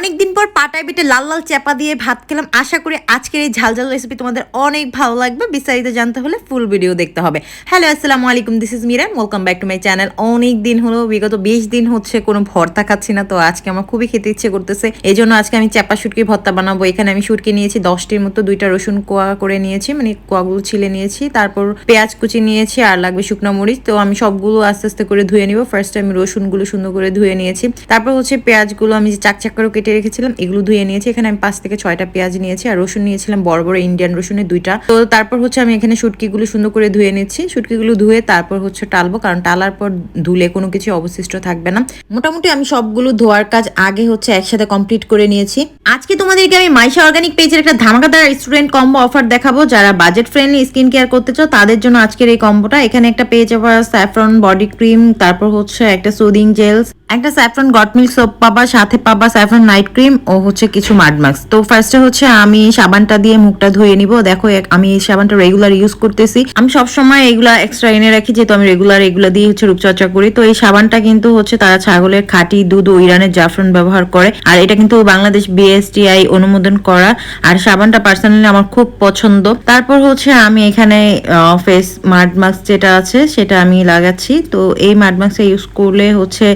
অনেকদিন পর পাটায় বেটে লাল লাল চাপা দিয়ে ভাত খেলাম। আশা করি আজকের এই ঝাল ঝাল রেসিপি তোমাদের অনেক ভালো লাগবে। বিস্তারিত জানতে হলে ফুল ভিডিও দেখতে হবে। হ্যালো আসসালামু আলাইকুম this is Miran welcome back to my channel অনেক দিন হলো, বিগত বিশ দিন হচ্ছে কোনো ভর্তা খাচ্ছি না, তো আজকে আমার খুবই খেতে ইচ্ছে করতেছে। এই জন্য আজকে আমি চাপা শুটকি ভর্তা বানাবো। এখানে আমি শুটকি নিয়েছি, দশটির মতো, দুইটা রসুন কোয়া করে নিয়েছি মানে কোয়াগুলো ছিলে নিয়েছি, তারপর পেঁয়াজ কুচি নিয়েছি, আর লাগবে শুকনো মরিচ। তো আমি সবগুলো আস্তে আস্তে করে ধুয়ে নিব। ফার্স্ট আমি রসুনগুলো সুন্দর করে ধুয়ে নিয়েছি। তারপর হচ্ছে পেঁয়াজগুলো আমি চাকচাক করে কেটে রেখেছিলাম, এগুলো ধুয়ে নিয়েছি। এখানে আমি পাঁচ থেকে ছয়টা পেঁয়াজ নিয়েছি আর রসুন নিয়েছিলাম, বড় বড় ইন্ডিয়ান রসুনের দুইটা। তো তারপর হচ্ছে আমি এখানে শুটকিগুলো সুন্দর করে ধুয়ে নিচ্ছি। শুটকিগুলো ধুয়ে তারপর হচ্ছে টালবো, কারণ টালার পর ধুলে কোনো কিছু অবশিষ্ট থাকবে না। মোটামুটি আমি সবগুলো ধোয়ার কাজ আগে হচ্ছে একসাথে কমপ্লিট করে নিয়েছি। আজকে তোমাদেরকে আমি মাইশা অর্গানিক পেজের একটা ধামাকাদার স্টুডেন্ট কম্বো অফার দেখাবো। যারা বাজেট ফ্রেন্ডলি স্কিন কেয়ার করতে চাও, তাদের জন্য আজকের এই কম্বোটা। এখানে একটা পেয়ে যাব স্যাফরন বডি ক্রিম তারপর হচ্ছে একটা সুদিং জেলস একটা স্যাফরন গট মিল্ক সোপ পাবা, সাথে পাবা স্যাফরন নাইট ক্রিম ও হচ্ছে কিছু মাড মাস্ক তো ফার্স্টে হচ্ছে আমি সাবানটা দিয়ে মুখটা ধুয়ে নিব। দেখো আমি এই সাবানটা রেগুলার ইউজ করতেছি। আমি সব সময় এগুলা এক্সট্রা এনে রাখি, যেহেতু আমি রেগুলার এগুলা দিয়ে হচ্ছে রূপচর্চা করি। তো এই সাবানটা কিন্তু হচ্ছে তারা ছাগলের খাঁটি দুধ ও ইরানের জাফরন ব্যবহার করে। আর এটা কিন্তু বাংলাদেশ বিএসটিআই অনুমোদন করা। আর সাবানটা পার্সোনালি আমার খুব পছন্দ। তারপর হচ্ছে আমি এখানে ফেস মাড মাস্ক যেটা আছে, সেটা আমি লাগাচ্ছি। তো এই মাড মাস্কটা ইউজ করলে হচ্ছে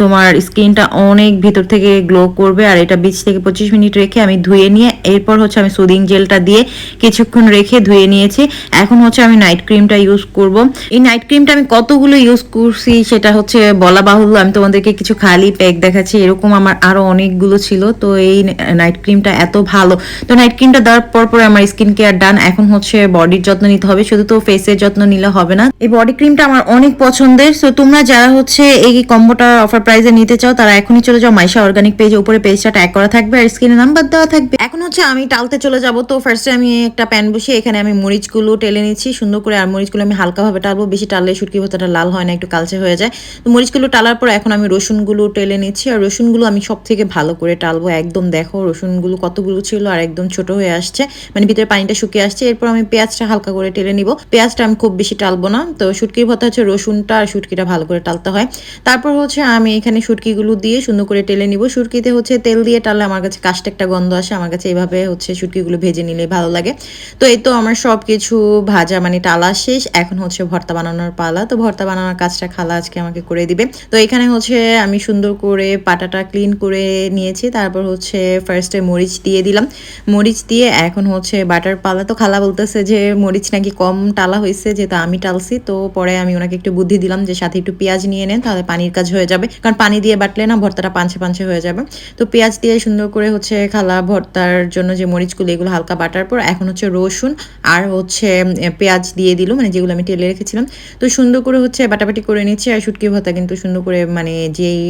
তোমার স্কিনটা অনেক ভিতর থেকে গ্লো করবে, আর এটা বিশ থেকে পঁচিশ মিনিট রেখে আমি ধুয়ে নিয়ে, এরপর হচ্ছে আমি সুদিং জেলটা দিয়ে কিছুক্ষণ রেখে ধুয়ে নিয়েছি। এখন হচ্ছে আমি নাইট ক্রিমটা ইউজ করব। এই নাইট ক্রিমটা আমি কতগুলো ইউজ করছি সেটা হচ্ছে বলা বাহুল্য, আমি তোমাদেরকে কিছু খালি প্যাক দেখাচ্ছি, এরকম আমার আরও অনেকগুলো ছিল। তো এই নাইট ক্রিমটা এত ভালো। তো নাইট ক্রিমটা দেওয়ার পর পরে আমার স্কিন কেয়ার ডান এখন হচ্ছে বডির যত্ন নিতে হবে, শুধু তো ফেসের যত্ন নিলে হবে না। এই বডি ক্রিমটা আমার অনেক পছন্দের, তো তোমরা যারা হচ্ছে এই কম্বোটা অফার প্রাইসে নিতে চাও, তারা এখনই চলে যাও মাইশা অর্গানিক পেজে উপরে পেজটা ট্যাগ করা থাকবে আর স্ক্রিনে নাম্বার দেওয়া থাকবে। এখন হচ্ছে আমি টালতে চলে যাব। তো ফার্স্টে আমি একটা প্যান বসিয়ে এখানে আমি মরিচগুলো টেলে নিচ্ছি। সুন্দর করে আর মরিচগুলো আমি হালকাভাবে টালবো। বেশি টাললে শুটকি ভর্তাটা লাল হয় না, একটু কালচে হয়ে যায়। তো মরিচগুলো টালার পর এখন আমি রসুনগুলো টেলে নিচ্ছি। আর রসুনগুলো আমি সব থেকে ভালো করে টালবো। একদম দেখো রসুনগুলো কতগুলো ছিল, আর একদম ছোট হয়ে আসছে। মানে ভিতরে পানিটা শুকিয়ে আসছে। এরপর আমি পেঁয়াজটা হালকা করে টেলে নিব। পেঁয়াজটা আমি খুব বেশি টালবো না। তো শুটকির ভর্তা হচ্ছে রসুনটা আর শুটকিটা ভালো করে টালতে হয়। তারপর হচ্ছে আমি এখানে শুটকিগুলো দিয়ে সুন্দর করে টেলে নিব। শুটকিতে হচ্ছে তেল দিয়ে টালে আমার কাছে কাশটা একটা গন্ধ আসে, আমার কাছে এইভাবে হচ্ছে শুটকিগুলো ভেজে নিলে ভালো লাগে। তো এই তো আমার সব কিছু ভাজা মানে টালা শেষ, এখন হচ্ছে ভর্তা বানানোর পালা। তো ভর্তা বানানোর কাজটা খালা আজকে আমাকে করে দিবে। তো এখানে হচ্ছে আমি সুন্দর করে পাটাটা ক্লিন করে নিয়েছি, তারপর হচ্ছে ফার্স্টে মরিচ দিয়ে দিলাম। মরিচ দিয়ে এখন হচ্ছে বাটার পালা। তো খালা বলতেছে যে মরিচ নাকি কম টালা হয়েছে যেহেতু আমি টালছি, তো পরে আমি ওনাকে একটু বুদ্ধি দিলাম যে সাথে একটু পেঁয়াজ নিয়ে নেন, তাহলে পানির কাজ হয়ে যাবে। কারণ পানি দিয়ে বাটলে না ভর্তাটা পাঞ্চে পাঞ্চে হয়ে যাবে। তো পেঁয়াজ দিয়ে সুন্দর করে হচ্ছে খালা ভর্তার জন্য যে মরিচগুলো, এগুলো হালকা বাটার পর এখন হচ্ছে রসুন আর হচ্ছে পেঁয়াজ দিয়ে দিল মানে যেগুলো আমি তেলে রেখেছিলাম। তো সুন্দর করে হচ্ছে বাটাবাটি করে নিচ্ছি আর শুটকি ভর্তা কিন্তু সুন্দর করে মানে যেই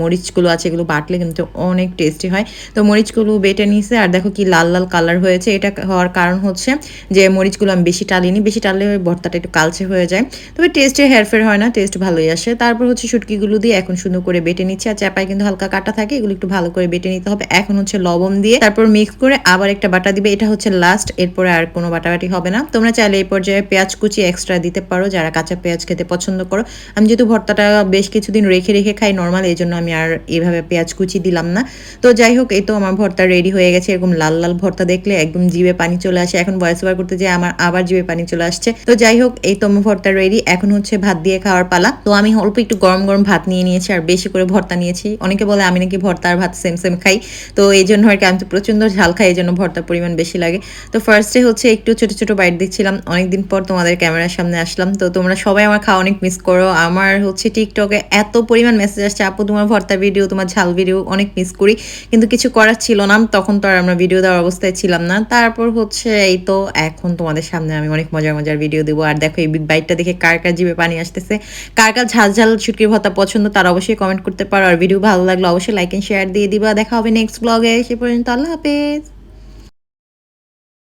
মরিচগুলো আছে এগুলো বাটলে কিন্তু অনেক টেস্টি হয়। তো মরিচগুলো বেটে নিয়েছে আর দেখো কি লাল লাল কালার হয়েছে। এটা হওয়ার কারণ হচ্ছে যে মরিচগুলো আমি বেশি টালিনি, বেশি টাললে ভর্তাটা একটু কালচে হয়ে যায়। তবে টেস্টে হেরফের হয় না টেস্ট ভালোই আসে। তারপর হচ্ছে শুটকিগুলো দিয়ে এখন সুন্দর করে বেটে নিচ্ছে আর চাপায় কিন্তু হালকা কাটা থাকে, এগুলো একটু ভালো করে বেটে নিতে হবে। এখন হচ্ছে লবণ দিয়ে তারপর মিক্স করে আবার একটা বাটা দিবে, এটা হচ্ছে লাস্ট এরপরে আর কোনো বাটাবাটি হবে না। তোমরা চাইলে এই পর্যায়ে পেঁয়াজ কুচি এক্সট্রা দিতে পারো, যারা কাঁচা পেঁয়াজ খেতে পছন্দ করো। আমি যেহেতু ভর্তাটা বেশ কিছুদিন রেখে রেখে খাই নর্মাল এই জন্য আমি আর এভাবে পেঁয়াজ কুচি দিলাম না। তো যাই হোক, এই তো আমার ভর্তা রেডি হয়ে গেছে, এরকম লাল লাল ভর্তা দেখলে একদম জিভে পানি চলে আসে। এখন ভয়েস ওভার করতে যেয়ে আমার আবার জিভে পানি চলে আসছে। তো যাই হোক, এই তো আমার ভর্তা রেডি এখন হচ্ছে ভাত দিয়ে খাওয়ার পালা। তো আমি অল্প একটু গরম গরম ভাত নিয়ে নিয়ে নিয়েছি আর বেশি করে ভর্তা নিয়েছি। অনেকে বলে আমি নাকি ভর্তা আর ভাত সেম সেম খাই। তো এই জন্য আর কি আমি তো প্রচণ্ড ঝাল খাই, এই জন্য ভর্তার পরিমাণ বেশি লাগে। তো ফার্স্টে হচ্ছে একটু ছোট ছোট বাইট দিচ্ছিলাম। অনেকদিন পর তোমাদের ক্যামেরার সামনে আসলাম। তো তোমরা সবাই আমার খাওয়া অনেক মিস করো। আমার হচ্ছে টিকটকে এত পরিমাণ মেসেজ আসছে, আপু, তোমার ভর্তা ভিডিও তোমার ঝাল ভিডিও অনেক মিস করি। কিন্তু কিছু করার ছিল না। তখন তো আর আমরা ভিডিও দেওয়ার অবস্থায় ছিলাম না। তারপর হচ্ছে এই তো এখন তোমাদের সামনে আমি অনেক মজার মজার ভিডিও দেবো। আর দেখো এই বাইটটা দেখে কার কার জিভে পানি আসতেছে। কার কার ঝাল ঝাল শুটকির ভর্তা পছন্দ তারা অবশ্যই কমেন্ট করতে পারো। আর ভিডিও ভালো লাগল অবশ্যই লাইক এন্ড শেয়ার দিয়ে দিবা। দেখা হবে নেক্সট ব্লগে সে পর্যন্ত আল্লাহ হাফেজ।